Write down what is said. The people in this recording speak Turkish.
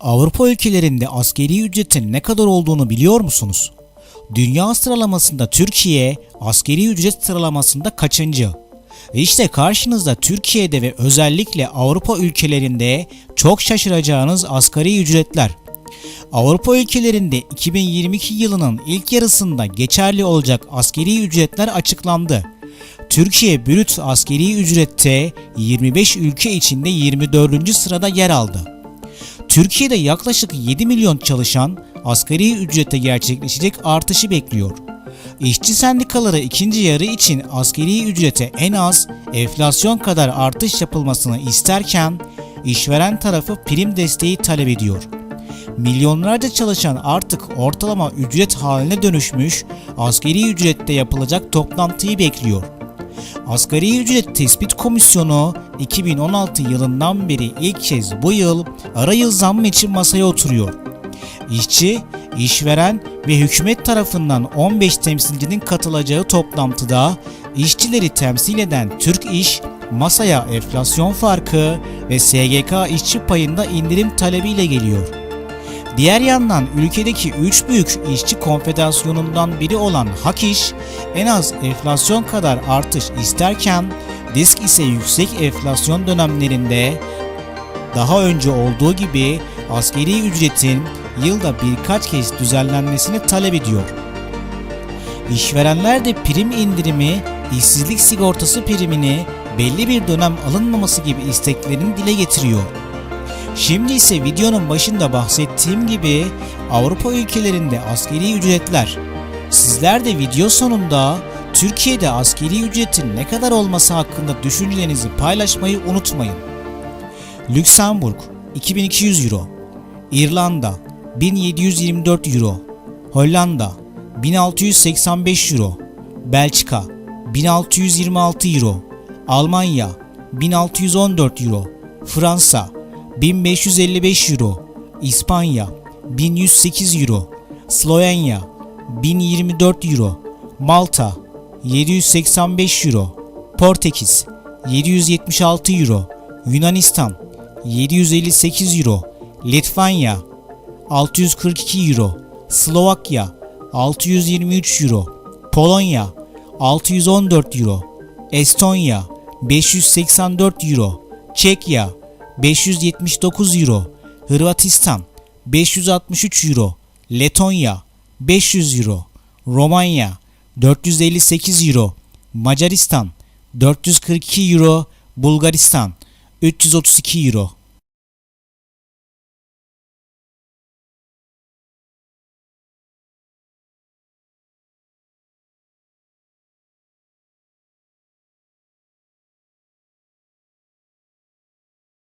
Avrupa ülkelerinde askeri ücretin ne kadar olduğunu biliyor musunuz? Dünya sıralamasında Türkiye askeri ücret sıralamasında kaçıncı? İşte karşınızda Türkiye'de ve özellikle Avrupa ülkelerinde çok şaşıracağınız asgari ücretler. Avrupa ülkelerinde 2022 yılının ilk yarısında geçerli olacak askeri ücretler açıklandı. Türkiye brüt askeri ücrette 25 ülke içinde 24. sırada yer aldı. Türkiye'de yaklaşık 7 milyon çalışan asgari ücrete gerçekleşecek artışı bekliyor. İşçi sendikaları ikinci yarı için asgari ücrete en az enflasyon kadar artış yapılmasını isterken işveren tarafı prim desteği talep ediyor. Milyonlarca çalışan artık ortalama ücret haline dönüşmüş asgari ücrette yapılacak toplantıyı bekliyor. Asgari Ücret Tespit Komisyonu 2016 yılından beri ilk kez bu yıl ara yıl zammı için masaya oturuyor. İşçi, işveren ve hükümet tarafından 15 temsilcinin katılacağı toplantıda işçileri temsil eden Türk İş, masaya enflasyon farkı ve SGK işçi payında indirim talebiyle geliyor. Diğer yandan ülkedeki 3 büyük işçi konfederasyonundan biri olan Hak İş en az enflasyon kadar artış isterken disk ise yüksek enflasyon dönemlerinde daha önce olduğu gibi askeri ücretin yılda birkaç kez düzenlenmesini talep ediyor. İşverenler de prim indirimi, işsizlik sigortası primini belli bir dönem alınmaması gibi isteklerini dile getiriyor. Şimdi ise videonun başında bahsettiğim gibi Avrupa ülkelerinde askeri ücretler. Sizler de video sonunda Türkiye'de askeri ücretin ne kadar olması hakkında düşüncelerinizi paylaşmayı unutmayın. Lüksemburg 2200 Euro İrlanda 1724 Euro Hollanda 1685 Euro Belçika 1626 Euro Almanya 1614 Euro Fransa 1555 Euro İspanya 1108 Euro Slovenya 1024 Euro Malta 785 Euro Portekiz 776 Euro Yunanistan 758 Euro Litvanya 642 Euro Slovakya 623 Euro Polonya 614 Euro Estonya 584 Euro Çekya 579 Euro Hırvatistan 563 Euro Letonya 500 Euro Romanya 458 Euro Macaristan 442 Euro Bulgaristan 332 Euro